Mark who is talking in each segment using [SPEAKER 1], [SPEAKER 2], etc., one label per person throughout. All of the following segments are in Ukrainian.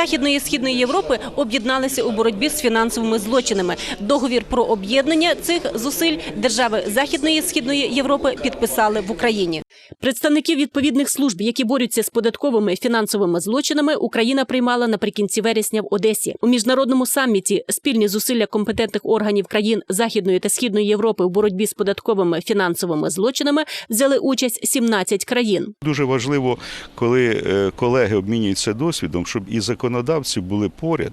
[SPEAKER 1] Західної і Східної Європи об'єдналися у боротьбі з фінансовими злочинами. Договір про об'єднання цих зусиль держави Західної і Східної Європи підписали в Україні. Представників відповідних служб, які борються з податковими фінансовими злочинами, Україна приймала наприкінці вересня в Одесі. У міжнародному саміті спільні зусилля компетентних органів країн Західної та Східної Європи в боротьбі з податковими фінансовими злочинами взяли участь 17 країн.
[SPEAKER 2] Дуже важливо, коли е, колеги обмінюються досвідом, щоб і законодавці були поряд,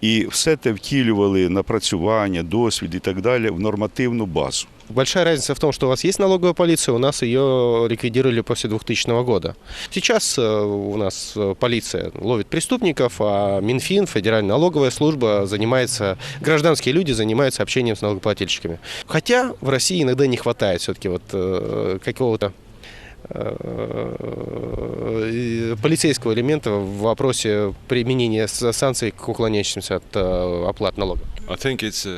[SPEAKER 2] і все те втілювали напрацювання, досвід і так далі в нормативну базу.
[SPEAKER 3] Большая разница в том, что у вас есть налоговая полиция, у нас ее ликвидировали после 2000 года. Сейчас э, у нас э, полиция ловит преступников, а Минфин, Федеральная налоговая служба занимается, гражданские люди занимаются общением с налогоплательщиками. Хотя в России иногда не хватает все-таки вот э, какого-то полицейского элемента в вопросе применения санкций к уклоняющимся от оплат налогов.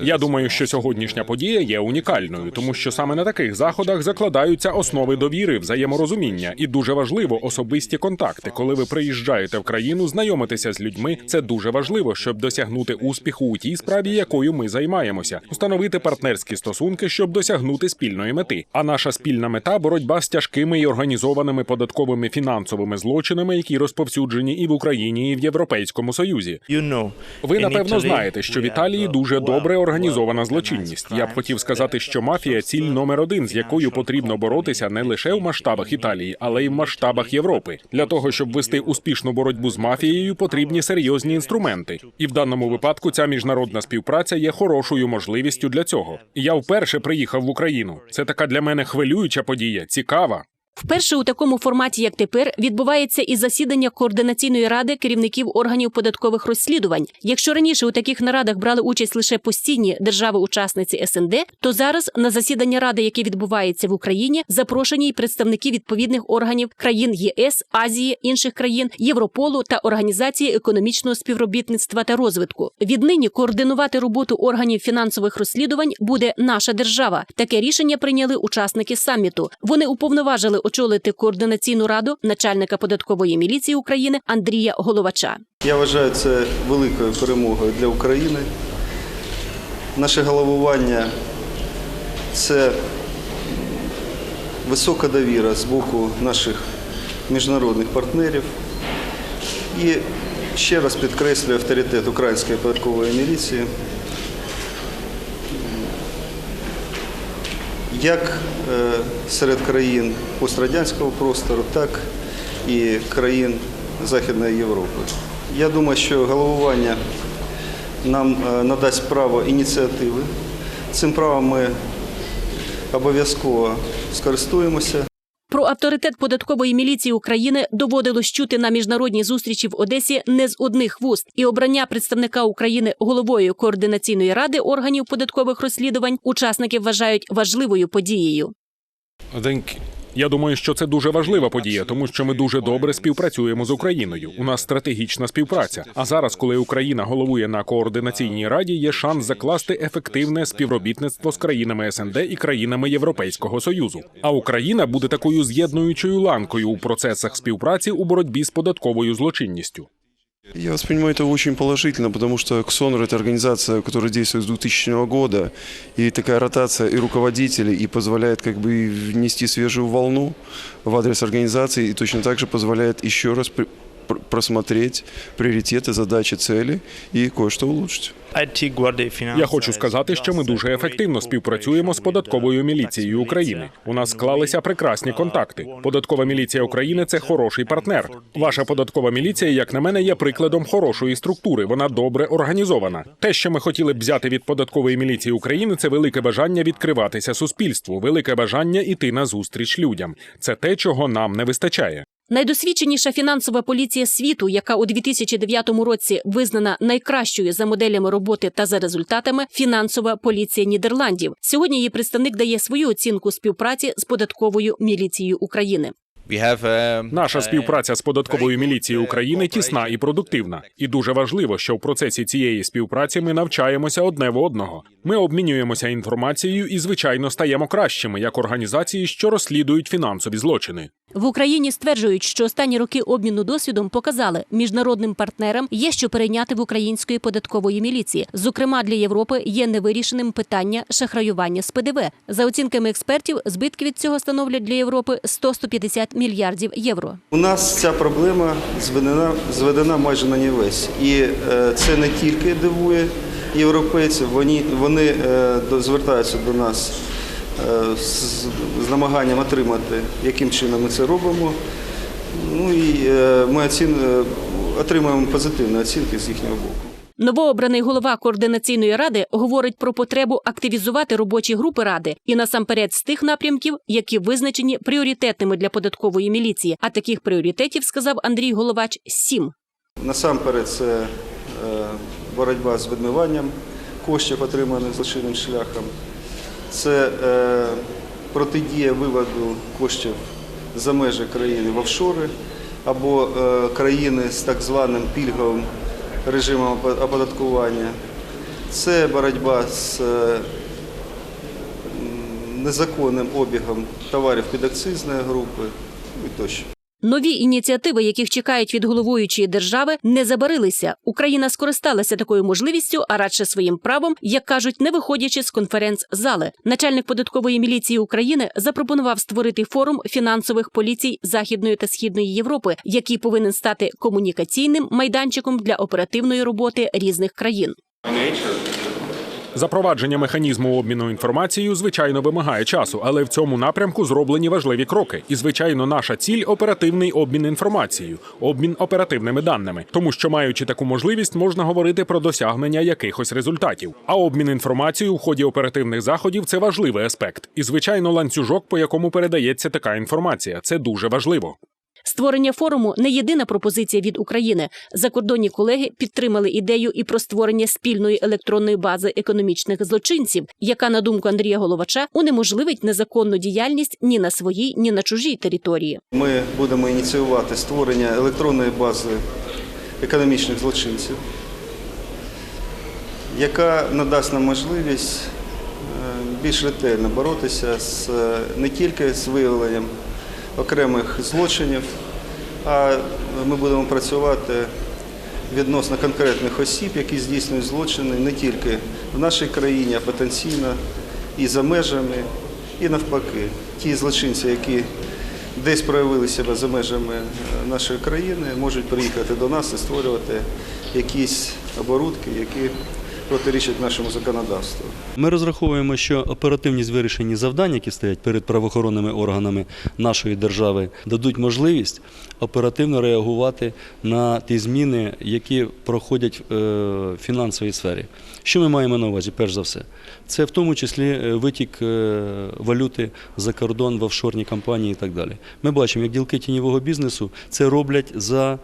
[SPEAKER 4] Я думаю, що сьогоднішня подія є унікальною, тому що саме на таких заходах закладаються основи довіри, взаєморозуміння, і дуже важливо особисті контакти. Коли ви приїжджаєте в країну, знайомитися з людьми. Це дуже важливо, щоб досягнути успіху у тій справі, якою ми займаємося, установити партнерські стосунки, щоб досягнути спільної мети. А наша спільна мета боротьба з тяжкими і організованими податковими фінансовими злочинами, які розповсюджені і в Україні, і в Європейському Союзі. Ви напевно знаєте, що в Італії дуже добре організована злочинність. Я б хотів сказати, що мафія ціль номер один, з якою потрібно боротися не лише в масштабах Італії, але й в масштабах Європи. Для того щоб вести успішну боротьбу з мафією, потрібні серйозні інструменти. І в даному випадку ця міжнародна співпраця є хорошою можливістю для цього. Я вперше приїхав в Україну. Це така для мене хвилююча подія, цікава.
[SPEAKER 1] Вперше у такому форматі, як тепер, відбувається і засідання координаційної ради керівників органів податкових розслідувань. Якщо раніше у таких нарадах брали участь лише постійні держави-учасниці СНД, то зараз на засідання ради, яке відбувається в Україні, запрошені й представники відповідних органів країн ЄС, Азії, інших країн, Європолу та організації економічного співробітництва та розвитку. Віднині координувати роботу органів фінансових розслідувань буде наша держава. Таке рішення прийняли учасники саміту. Вони уповноважили очолити координаційну раду начальника податкової міліції України Андрія Головача.
[SPEAKER 5] Я вважаю це великою перемогою для України. Наше головування це висока довіра з боку наших міжнародних партнерів. І ще раз підкреслюю авторитет української податкової міліції. Як е, серед країн пострадянського простору, так і країн Західної Європи. Я думаю, що головування нам е, надасть право ініціативи. Цим правом ми обов'язково скористуємося.
[SPEAKER 1] Авторитет податкової міліції України доводилось чути на міжнародній зустрічі в Одесі не з одних вуст, і обрання представника України головою координаційної ради органів податкових розслідувань учасники вважають важливою подією.
[SPEAKER 4] Я думаю, що це дуже важлива подія, тому що ми дуже добре співпрацюємо з Україною. У нас стратегічна співпраця. А зараз, коли Україна головує на координаційній раді, є шанс закласти ефективне співробітництво з країнами СНД і країнами Європейського союзу. А Україна буде такою з'єднуючою ланкою у процесах співпраці у боротьбі з податковою злочинністю.
[SPEAKER 6] Я воспринимаю это очень положительно, потому что КСОНР – это организация, которая действует с 2000 года, и такая ротация и руководителей, и позволяет как бы внести свежую волну в адрес организации, и точно так же позволяет еще раз при- пр- просмотреть приоритеты, задачи, цели и кое-что улучшить.
[SPEAKER 4] Я хочу сказати, що ми дуже ефективно співпрацюємо з податковою міліцією України. У нас склалися прекрасні контакти. Податкова міліція України це хороший партнер. Ваша податкова міліція, як на мене, є прикладом хорошої структури. Вона добре організована. Те, що ми хотіли б взяти від податкової міліції України, це велике бажання відкриватися суспільству, велике бажання іти на зустріч людям. Це те, чого нам не вистачає.
[SPEAKER 1] Найдосвідченіша фінансова поліція світу, яка у 2009 році визнана найкращою за моделями роботи та за результатами, фінансова поліція Нідерландів. Сьогодні її представник дає свою оцінку співпраці з податковою міліцією України.
[SPEAKER 4] Наша співпраця з податковою міліцією України тісна і продуктивна. І дуже важливо, що в процесі цієї співпраці ми навчаємося одне в одного. Ми обмінюємося інформацією і, звичайно, стаємо кращими як організації, що розслідують фінансові злочини.
[SPEAKER 1] В Україні стверджують, що останні роки обміну досвідом показали, міжнародним партнерам є що перейняти в української податкової міліції. Зокрема, для Європи є невирішеним питання шахраювання з ПДВ. За оцінками експертів, збитки від цього становлять для Європи 100-150 мільярдів євро.
[SPEAKER 5] У нас ця проблема зведена, зведена майже на нівець. І е, це не тільки дивує європейців, вони, вони е, звертаються до нас е, з, намаганням отримати, яким чином ми це робимо. Ну і ми оцін, отримуємо позитивні оцінки з їхнього боку.
[SPEAKER 1] Новообраний голова координаційної ради говорить про потребу активізувати робочі групи ради і насамперед з тих напрямків, які визначені пріоритетними для податкової міліції. А таких пріоритетів сказав Андрій Головач сім.
[SPEAKER 5] Насамперед це е, боротьба з відмиванням коштів, отриманих злочинним шляхом. Це е, протидія виводу коштів за межі країни в офшори або е, країни з так званим пільговим режимом опо- оподаткування. Це боротьба з е, незаконним обігом товарів підакцизної групи і тощо.
[SPEAKER 1] Нові ініціативи, яких чекають від головуючої держави, не забарилися. Україна скористалася такою можливістю, а радше своїм правом, як кажуть, не виходячи з конференц-зали. Начальник податкової міліції України запропонував створити форум фінансових поліцій Західної та Східної Європи, який повинен стати комунікаційним майданчиком для оперативної роботи різних країн.
[SPEAKER 4] Запровадження механізму обміну інформацією, звичайно, вимагає часу, але в цьому напрямку зроблені важливі кроки. І, звичайно, наша ціль оперативний обмін інформацією, обмін оперативними даними. Тому що, маючи таку можливість, можна говорити про досягнення якихось результатів. А обмін інформацією в ході оперативних заходів це важливий аспект. І, звичайно, ланцюжок, по якому передається така інформація. Це дуже важливо.
[SPEAKER 1] Створення форуму не єдина пропозиція від України. Закордонні колеги підтримали ідею і про створення спільної електронної бази економічних злочинців, яка, на думку Андрія Головача, унеможливить незаконну діяльність ні на своїй, ні на чужій території.
[SPEAKER 5] Ми будемо ініціювати створення електронної бази економічних злочинців, яка надасть нам можливість е, більш ретельно боротися з, е, не тільки з виявленням окремих злочинів, а ми будемо працювати відносно конкретних осіб, які здійснюють злочини не тільки в нашій країні, а потенційно і за межами, і навпаки. Ті злочинці, які десь проявили себе за межами е, нашої країни, можуть приїхати до нас і створювати якісь оборудки, які протирічать нашому законодавству.
[SPEAKER 7] Ми розраховуємо, що оперативність вирішення завдань, які стоять перед правоохоронними органами нашої держави, дадуть можливість оперативно реагувати на ті зміни, які проходять е, в фінансовій сфері. Що ми маємо на увазі? Перш за все, це в тому числі е, витік е, валюти за кордон в офшорні компанії і так далі. Ми бачимо, як ділки тіньового бізнесу це роблять за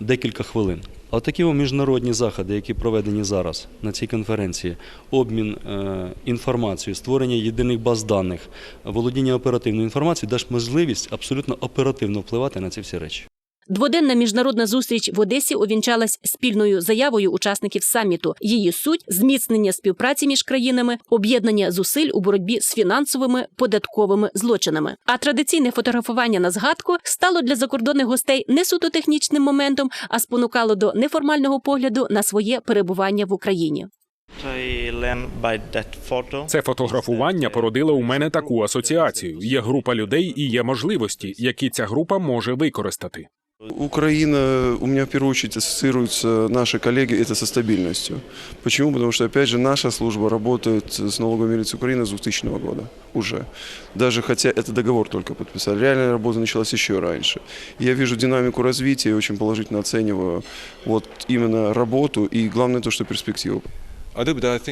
[SPEAKER 7] декілька хвилин. А такі міжнародні заходи, які проведені зараз на цій конференції, обмін е, інформацією, створення єдиних баз даних, володіння оперативною інформацією, дасть можливість абсолютно оперативно впливати на ці всі речі.
[SPEAKER 1] Дводенна міжнародна зустріч в Одесі увінчалась спільною заявою учасників саміту. Її суть зміцнення співпраці між країнами, об'єднання зусиль у боротьбі з фінансовими податковими злочинами. А традиційне фотографування на згадку стало для закордонних гостей не суто технічним моментом, а спонукало до неформального погляду на своє перебування в Україні.
[SPEAKER 4] Це фотографування породило у мене таку асоціацію. Є група людей і є можливості, які ця група може використати.
[SPEAKER 6] Украина у меня в первую очередь ассоциируется наши коллеги это со стабильностью. Почему? Потому что, опять же, наша служба работает с налоговой милицией Украины с 2000 года уже. Даже хотя это договор только подписали. Реальная работа началась еще раньше. Я вижу динамику развития и очень положительно оцениваю вот именно работу и главное то, что перспективу.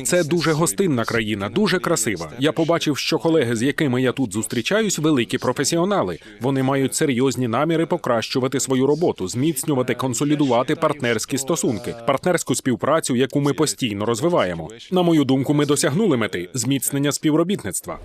[SPEAKER 4] Це дуже гостинна країна, дуже красива. Я побачив, що колеги, з якими я тут зустрічаюсь, великі професіонали. Вони мають серйозні наміри покращувати свою роботу, зміцнювати, консолідувати партнерські стосунки, партнерську співпрацю, яку ми постійно розвиваємо. На мою думку, ми досягнули мети зміцнення співробітництва.